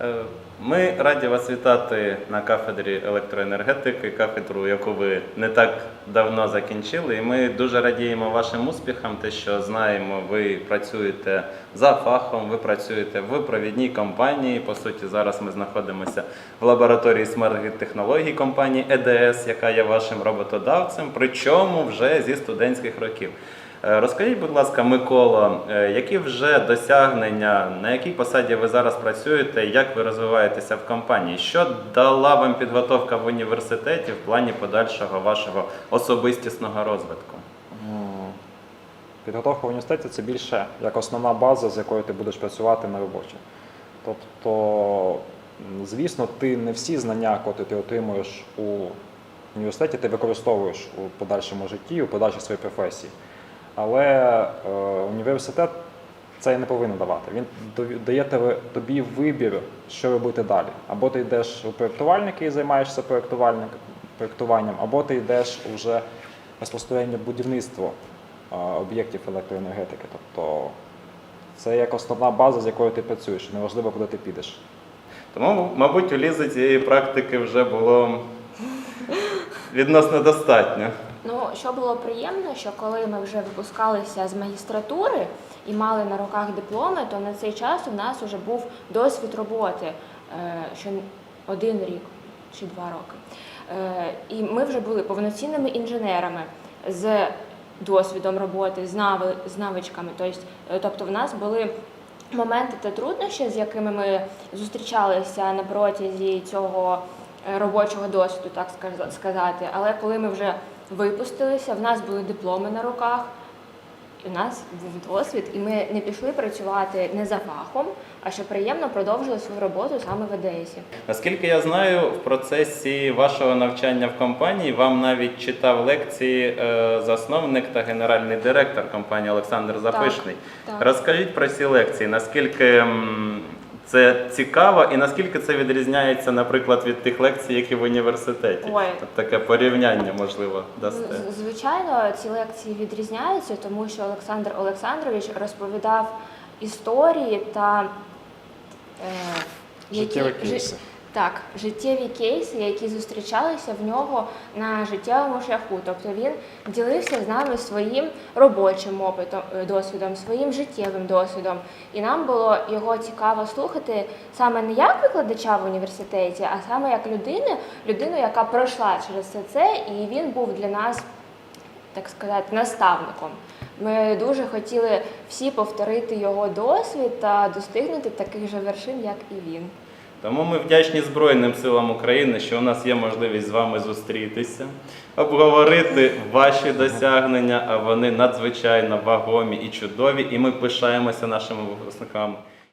Е, Ми раді вас вітати на кафедрі електроенергетики, кафедру, яку ви не так давно закінчили. І ми дуже радіємо вашим успіхам, те, що знаємо, ви працюєте за фахом, ви працюєте в провідній компанії. По суті, зараз ми знаходимося в лабораторії смарт технологій компанії ЕДС, яка є вашим роботодавцем, причому вже зі студентських років. Е, Розкажіть, будь ласка, Микола, е, які вже досягнення, на якій посаді ви зараз працюєте, як ви розвиваєтеся в компанії? Що дала вам підготовка в університеті в плані подальшого вашого особистісного розвитку? Підготовка в університеті це більше як основна база, з якою ти будеш працювати на роботі. Тобто, звісно, ти не всі знання, які ти отримуєш у університеті, ти використовуєш у подальшому житті, у подальшій своїй професії. Але е, університет це не повинен давати. Він дає тобі вибір, що робити далі. Або ти йдеш у проєктувальники і займаєшся проєктуванням, або ти йдеш уже безпосередньо будівництво а, об'єктів електроенергетики. Тобто це як основна база, з якою ти працюєш. Неважливо, куди ти підеш. Тому, мабуть, у Лізи цієї практики вже було відносно достатньо. Ну, що було приємно, що коли ми вже випускалися з магістратури і мали на руках дипломи, то на цей час у нас вже був досвід роботи, е, що один рік чи два роки. Е, І ми вже були повноцінними інженерами з досвідом роботи, з нави- з навичками. Тобто, е, Тобто в нас були моменти та труднощі, з якими ми зустрічалися на протязі цього робочого досвіду, так сказати. Але коли ми вже випустилися, в нас були дипломи на руках, і у нас був досвід, і ми не пішли працювати не за фахом, а що приємно продовжили свою роботу саме в АДСі. Наскільки я знаю, в процесі вашого навчання в компанії вам навіть читав лекції е, засновник та генеральний директор компанії Олександр Запишний. так. Розкажіть про ці лекції, наскільки це цікаво і наскільки це відрізняється, наприклад, від тих лекцій, які в університеті? Ой. Тобто таке порівняння, можливо, дасте. З- Звичайно, ці лекції відрізняються, тому що Олександр Олександрович розповідав історії та е, Життєві кейси. Так, життєві кейси, які зустрічалися в нього на життєвому шляху. Тобто він ділився з нами своїм робочим опитом, е, досвідом, своїм життєвим досвідом. І нам було його цікаво слухати саме не як викладача в університеті, а саме як людини, людину, яка пройшла через все це, і він був для нас, так сказати, наставником. Ми дуже хотіли всі повторити його досвід та достигнути таких же вершин, як і він. Тому ми вдячні Збройним силам України, що у нас є можливість з вами зустрітися, обговорити ваші досягнення, а вони надзвичайно вагомі і чудові, і ми пишаємося нашими випускниками.